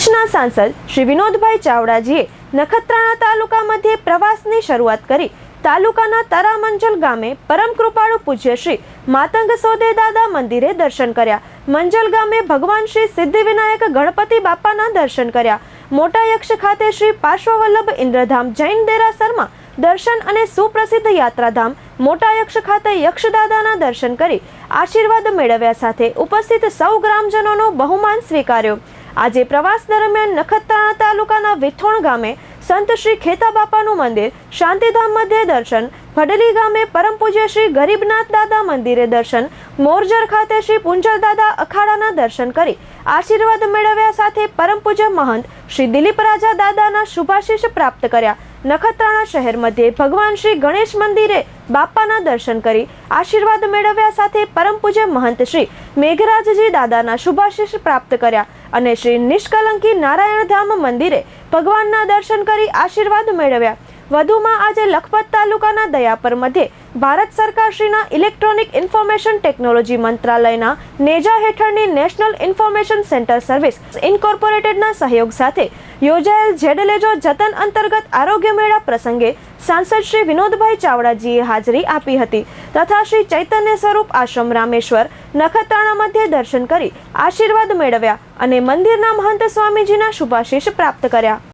કચ્છના સાંસદ શ્રી વિનોદભાઈ ચાવડાજીએ નખત્રાણા તાલુકા મધ્યે પ્રવાસની શરૂઆત કરી તાલુકાના તરામંજલ ગામે પરમ કૃપાળુ પૂજ્ય શ્રી માતંગ સોદે દાદા મંદિરે દર્શન કર્યા. મંજલ ગામે ભગવાન શ્રી સિદ્ધિવિનાયક ગણપતિ બાપાના દર્શન કર્યા. મોટા યક્ષ ખાતે શ્રી પાર્શ્વવલ્લભ ઇન્દ્રધામ જૈન દેરાસરમાં દર્શન અને સુપ્રસિદ્ધ યાત્રાધામ મોટા યક્ષ ખાતે યક્ષદાદાના દર્શન કરી આશીર્વાદ મેળવ્યા સાથે ઉપસ્થિત સૌ ગ્રામજનોનો બહુમાન સ્વીકાર્યો. આજે પ્રવાસ દરમિયાન નખત્રાણા તાલુકાના વિઠોણ ગામે સંત શ્રી ખેતા બાપાનું મંદિર શાંતિધામ મધ્યે દર્શન ભડલી ગામે પરમ પૂજ્ય શ્રી ગરીબનાથ દાદા મંદિરે દર્શન. મોરજર ખાતે શ્રી પુંજલ દાદા અખાડાના દર્શન કરી આશીર્વાદ મેળવ્યા સાથે પરમ પૂજ્ય મહંત શ્રી દિલીપ રાજા દાદાના શુભાશીષ પ્રાપ્ત કર્યા. નખત્રાણા શહેર મધ્યે ભગવાન શ્રી ગણેશ મંદિરે બાપાના દર્શન કરી આશીર્વાદ મેળવ્યા સાથે પરમ પૂજ્ય મહંત શ્રી મેઘરાજજી દાદાના શુભાશીષ પ્રાપ્ત કર્યા અને શ્રી નિષ્કલંકી નારાયણ ધામ મંદિરે ભગવાનના દર્શન કરી આશીર્વાદ મેળવ્યા. વધુમાં આજે લખપત તાલુકાના દયાપર મધ્યે ભારત સરકારશ્રીના ઇલેક્ટ્રોનિક ઇન્ફોર્મેશન ટેકનોલોજી મંત્રાલયના નેજા હેઠળની નેશનલ ઇન્ફોર્મેશન સેન્ટર સર્વિસ ઇન્કોર્પોરેટેડના સહયોગ સાથે યોજાયેલ જેડલેજો જતન અંતર્ગત આરોગ્ય મેળા પ્રસંગે સાંસદ શ્રી વિનોદભાઈ ચાવડાજીએ હાજરી આપી હતી તથા શ્રી ચૈતન્ય સ્વરૂપ આશ્રમ રામેશ્વર નખત્રાણા મધ્યે દર્શન કરી આશીર્વાદ મેળવ્યા અને મંદિરના મહંત સ્વામીજીના શુભાશીષ પ્રાપ્ત કર્યા.